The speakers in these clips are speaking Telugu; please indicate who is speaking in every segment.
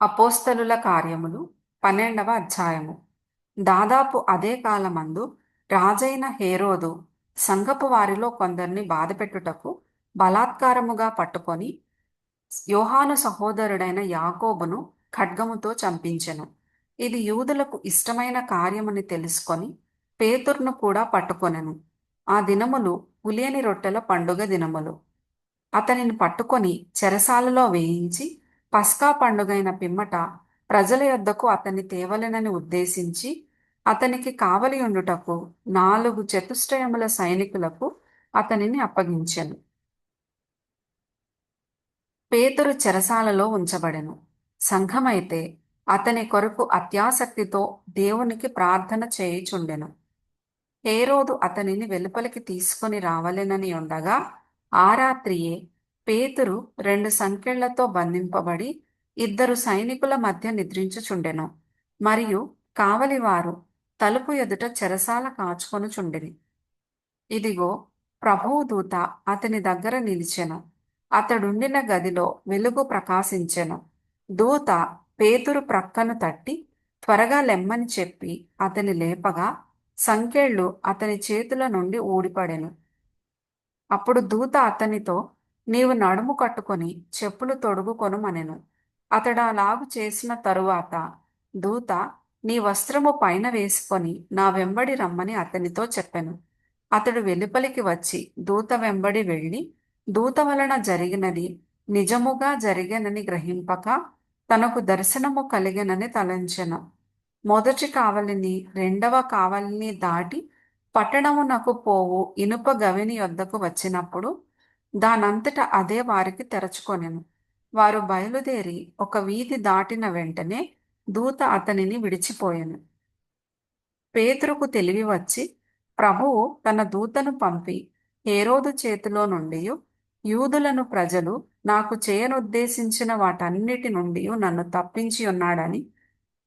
Speaker 1: అపోస్తలుల కార్యములు పన్నెండవ అధ్యాయము. దాదాపు అదే కాలమందు రాజైన హేరోదు సంగపు వారిలో కొందరిని బాధపెట్టుటకు బలాత్కారముగా పట్టుకొని యోహాను సహోదరుడైన యాకోబును ఖడ్గముతో చంపించెను. ఇది యూదులకు ఇష్టమైన కార్యమని తెలుసుకొని పేతుర్ను కూడా పట్టుకొనెను. ఆ దినములు పులియని రొట్టెల పండుగ దినములు. అతనిని పట్టుకొని చెరసాలలో వేయించి పస్కా పండుగైన పిమ్మట ప్రజల యొద్దకు అతన్ని తేవలెనని ఉద్దేశించి అతనికి కావలియుండుటకు నాలుగు చతుష్టయముల సైనికులకు అతనిని అప్పగించెను. పేతురు చెరసాలలో ఉంచబడెను. సంఘమైతే అతని కొరకు అత్యాసక్తితో దేవునికి ప్రార్థన చేయుచుండెను. హేరోదు అతనిని వెలుపలికి తీసుకొని రావలెనని ఉండగా ఆ రాత్రియే పేతురు రెండు సంకెళ్ళతో బంధింపబడి ఇద్దరు సైనికుల మధ్య నిద్రించుచుండెను. మరియు కావలివారు తలుపు ఎదుట చెరసాల కాచుకొనుచుండిరి. ఇదిగో ప్రభువు దూత అతని దగ్గర నిలిచెను. అతడుండిన గదిలో వెలుగు ప్రకాశించెను. దూత పేతురు ప్రక్కను తట్టి త్వరగా లెమ్మని చెప్పి అతని లేపగా సంకెళ్ళు అతని చేతుల నుండి ఊడిపడెను. అప్పుడు దూత అతనితో నీవు నడుము కట్టుకొని చెప్పులు తొడుగుకొనుమనెను. అతడు అలాగు చేసిన తరువాత దూత నీ వస్త్రము పైన వేసుకొని నా వెంబడి రమ్మని అతనితో చెప్పెను. అతడు వెలుపలికి వచ్చి దూత వెంబడి వెళ్ళి దూత వలన జరిగినది నిజముగా జరిగనని గ్రహింపక తనకు దర్శనము కలిగినని తలంచెను. మొదటి కావలిని రెండవ కావలిని దాటి పట్టణమునకు పోవు ఇనుప గవిని యొద్దకు వచ్చినప్పుడు దానంతట అదే వారికి తెరచుకొనెను. వారు బయలుదేరి ఒక వీధి దాటిన వెంటనే దూత అతనిని విడిచిపోయెను. పేతురుకు తెలివి వచ్చి ప్రభువు తన దూతను పంపి. హేరోదు చేతిలో నుండి యూదులను ప్రజలు నాకు చేయనుద్దేశించిన వాటన్నిటి నుండి నన్ను తప్పించి ఉన్నాడని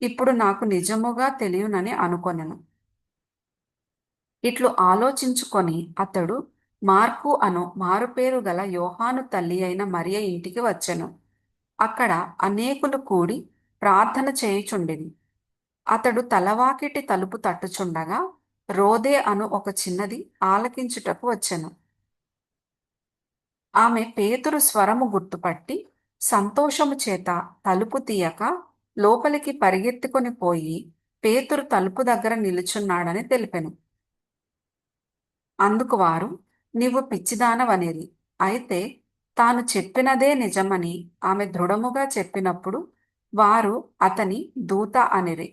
Speaker 1: ఇప్పుడు నాకు నిజముగా తెలియనని అనుకొనెను. ఇట్లు ఆలోచించుకొని అతడు మార్కు అను మారుపేరు గల యోహాను తల్లి అయిన మరియ ఇంటికి వచ్చెను. అక్కడ అనేకులు కూడి ప్రార్థన చేయుచుండిరి అతడు తలవాకిటి తలుపు తట్టుచుండగా రోదే అను ఒక చిన్నది ఆలకించుటకు వచ్చెను. ఆమె పేతురు స్వరము గుర్తుపట్టి సంతోషము చేత తలుపు తీయక లోపలికి పరిగెత్తుకొని పోయి పేతురు తలుపు దగ్గర నిలుచున్నాడని తెలిపెను. అందుకు వారు నీవు పిచ్చిదానవనేది. అయితే తాను చెప్పినదే నిజమని ఆమె దృఢముగా చెప్పినప్పుడు వారు అతని దూత అనిరి.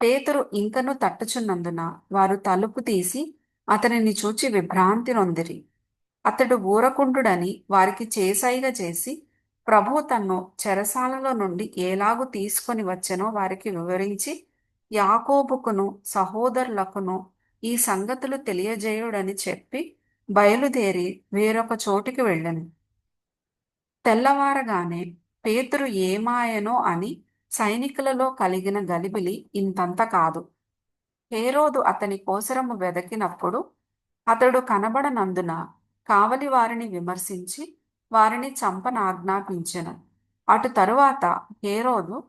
Speaker 1: పేతురు ఇంకను తట్టుచున్నందున వారు తలుపు తీసి అతనిని చూచి విభ్రాంతి నొందిరి. అతడు ఊరకుండుడని వారికి చేసైగా చేసి ప్రభు తన్ను చెరసాలలో నుండి ఎలాగు తీసుకొని వచ్చెనో వారికి వివరించి యాకోబుకును సహోదరులకును ఈ సంగతులు తెలియజేయుడని చెప్పి బయలుదేరి వేరొక చోటికి వెళ్ళను. తెల్లవారగానే పేతురు ఏమాయనో అని సైనికులలో కలిగిన గలిబిలి ఇంతంత కాదు. హేరోదు అతని కోసరము వెదకినప్పుడు అతడు కనబడనందున కావలి వారిని విమర్శించి వారిని చంపనాజ్ఞాపించెను. అటు తరువాత హేరోదు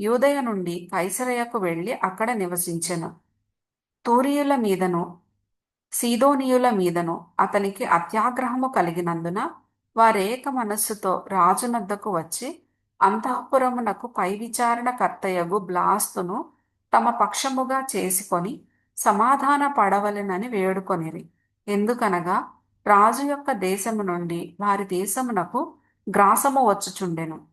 Speaker 1: యూదయ నుండి కైసరయకు వెళ్ళి అక్కడ నివసించెను. తూరియుల మీదను సీదోనియుల మీదను అతనికి అత్యాగ్రహము కలిగినందున వారేక మనస్సుతో రాజునద్దకు వచ్చి అంతఃపురమునకు పై విచారణ బ్లాస్తును తమ పక్షముగా చేసుకొని సమాధాన పడవలెనని వేడుకొనిరి. ఎందుకనగా రాజు యొక్క దేశము నుండి వారి దేశమునకు గ్రాసము వచ్చుచుండెను.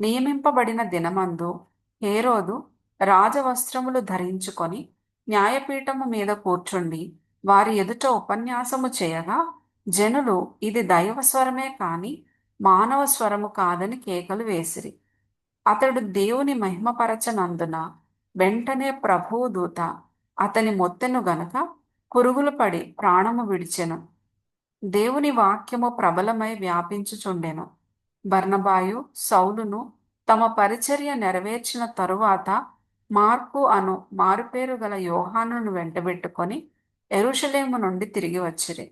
Speaker 1: నియమింపబడిన దినమందు హేరోదు రాజవస్త్రములు ధరించుకొని న్యాయపీఠము మీద కూర్చుండి వారి ఎదుట ఉపన్యాసము చేయగా జనులు ఇది దైవ స్వరమే కాని మానవ స్వరము కాదని కేకలు వేసిరి. అతడు దేవుని మహిమపరచనందున వెంటనే ప్రభువు దూత అతని మొత్తెను గనక పురుగులు పడి ప్రాణము విడిచెను. దేవుని వాక్యము ప్రబలమై వ్యాపించుచుండెను. బర్ణబాయు సౌలును తమ పరిచర్య నెరవేర్చిన తరువాత మార్కు అను మారుపేరు గల యోహానును వెంటబెట్టుకొని ఎరుషలేము నుండి తిరిగి వచ్చిరి.